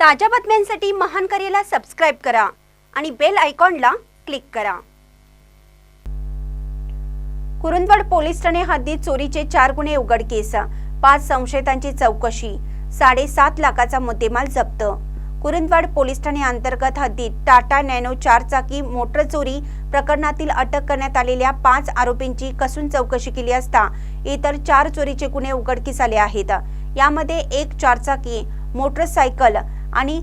ताज्या बातम्यांसाठी महान करेला सबस्क्राईब करा आणि बेल आयकॉनला क्लिक करा. कुरुंदवड पोलीस ठाणे हद्दीत चोरीचे चार गुन्हे उघडकीस पाच संशयितांची चौकशी साडेसात लाखाचा मुद्देमाल जप्त. कुरुंदवाड पोलीस ठाणे अंतर्गत हद्दीत टाटा नॅनो चारचाकी मोटर चोरी प्रकरणातील अटक करण्यात आलेल्या पाच आरोपींची कसून चौकशी केली असता इतर चार चोरीचे गुन्हे उघडकीस आले आहेत. यामध्ये एक चारचाकी मोटरसायकल आणि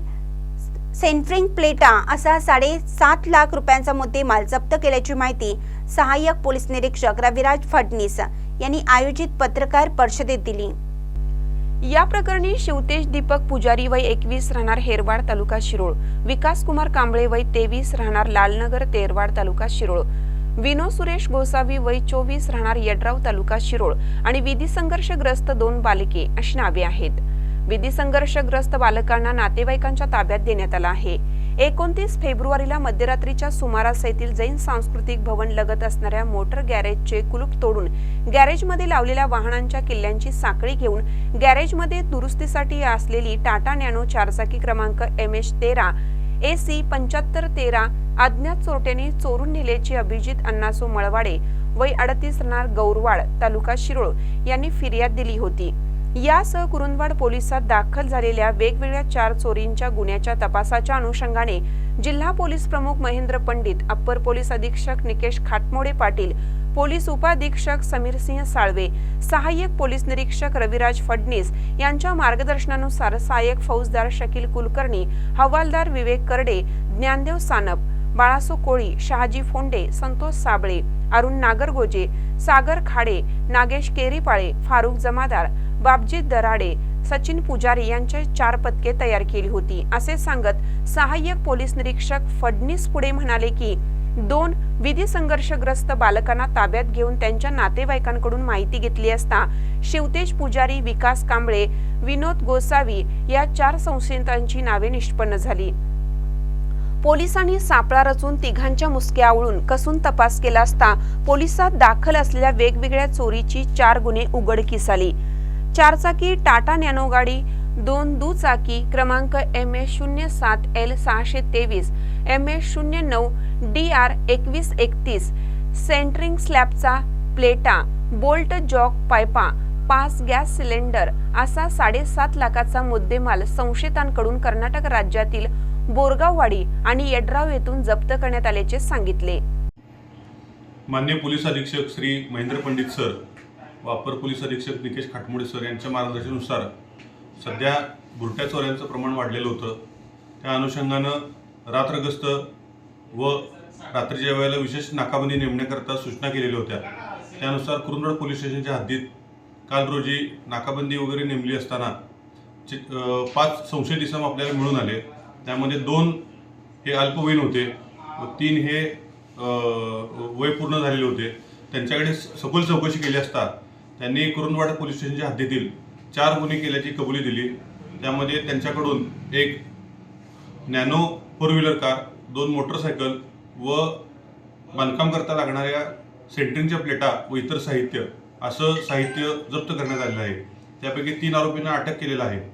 सेंट्रिंग प्लेटा असा साडेसात लाख रुपयांचा मुद्देमाल जप्त केल्याची माहिती सहाय्यक पोलीस निरीक्षक रविराज फडणीस यांनी आयोजित पत्रकार परिषदेत दिली. या प्रकरणी शिवतेश दीपक पुजारी वय एकवीस राहणार हेरवाड तालुका शिरोळ. विकास कुमार कांबळे वय तेवीस राहणार लालनगर तेरवाड तालुका शिरोळ. विनो सुरेश गोसावी वय चोवीस राहणार यड्राव तालुका शिरोळ. आणि विधी संघर्षग्रस्त दोन बालके अशी नावे आहेत. विधी संघर्षग्रस्त बालकांना नातेवाईकांच्या ताब्यात देण्यात आला आहे. एकोणतीस फेब्रुवारीला मध्यरात्रीच्या सुमारास येथील जैन सांस्कृतिक भवन लगत असणाऱ्या मोटर गॅरेजचे कुलूप तोडून गॅरेजमध्ये लावलेल्या वाहनांच्या किल्ल्यांची साखळी घेऊन गॅरेजमध्ये दुरुस्तीसाठी असलेली टाटा नॅनो चारचाकी क्रमांक एम एच तेरा ए सी पंच्याहत्तर तेरा अज्ञात चोरट्यांनी चोरून नेल्याची अभिजित अण्णासो मळवाडे वय अडतीस राहणार गौरवाड तालुका शिरोळ यांनी फिर्याद दिली होती. यासह कुरुंदवाड पोलिसात दाखल झालेल्या वेगवेगळ्या चार चोरींच्या गुन्ह्याच्या तपासाच्या अनुषंगाने जिल्हा पोलीस प्रमुख महेंद्र पंडित अप्पर पोलीस अधीक्षक निकेश खाटमोडे पाटील पोलीस उपाधीक्षक समीर सिंह साळवे सहाय्यक पोलीस निरीक्षक रविराज फडणीस यांच्या मार्गदर्शनानुसार सहाय्यक फौजदार शकील कुलकर्णी हवालदार विवेक करडे ज्ञानदेव सानप बाळासो कोळी शहाजी फोंडे संतोष साबळे अरुण नागरगोजे सागर खाडे नागेश केरीपाळे फारुख जमादार बाबजी दराडे सचिन पुजारी यांच्या चार पदके तयार केली होती. असे सांगत सहाय्यक पोलीस निरीक्षक फडणीस पुढे म्हणाले की दोन विधी संघर्षग्रस्त बालकांना ताब्यात घेऊन त्यांच्या नातेवाईकांकडून माहिती घेतली असता शिवतेज पुजारी विकास कांबळे विनोद गोसावी या चार संशयितांची नावे निष्पन्न झाली. पोलिसांनी सापळा रचून तिघांच्या मुसक्या आवळून कसून तपास केला असता पोलिसात दाखल असलेल्या वेगवेगळ्या चोरीची चार गुन्हे उघडकीस आली चारचाकी टाटा नॅनो गाडी दोन दुचाकी क्रमांक एम ए शून्य सात एल सहाशे तेवीस एम ए शून्य नऊ डी आर एकवीस एकतीस सेंटरिंग स्लॅबचा प्लेटा बोल्ट जॉक पायपा पाच गॅस सिलेंडर असा साडेसात लाखाचा मुद्देमाल संशयितांकडून कर्नाटक राज्यातील बोरगाववाडी आणि यड्राव येथून जप्त करण्यात आल्याचे सांगितले. मान्य पोलीस अधीक्षक श्री महेंद्र पंडित सर व पोलीस अधीक्षक निकेश खाटमोडे सर यांच्या मार्गदर्शनानुसार सध्या बुरट्या चोऱ्यांचं प्रमाण वाढलेलं होतं. त्या अनुषंगानं रात्रग्रस्त व रात्रीच्या वेळेला विशेष नाकाबंदी नेमण्याकरता सूचना केलेल्या होत्या. त्यानुसार कुरुंदड पोलीस स्टेशनच्या हद्दीत काल रोजी नाकाबंदी वगैरे नेमली असताना पाच संशयित इसम आपल्याला मिळून आले. त्यामध्ये दोन हे अल्पवयीन होते व तीन हे वय पूर्ण झालेले होते. त्यांच्याकडे स- सखोल चौकशी केली असता त्यांनी कुरुंदवाडा पोलीस स्टेशनच्या हद्दीतील चार गुन्हे केल्याची कबुली दिली. त्यामध्ये त्यांच्याकडून एक नॅनो फोर व्हीलर कार दोन मोटरसायकल व बांधकाम करता लागणाऱ्या सेंटरिंगच्या प्लेटा व इतर साहित्य असं साहित्य जप्त करण्यात आलेलं आहे. त्यापैकी तीन आरोपींना अटक केलेलं आहे.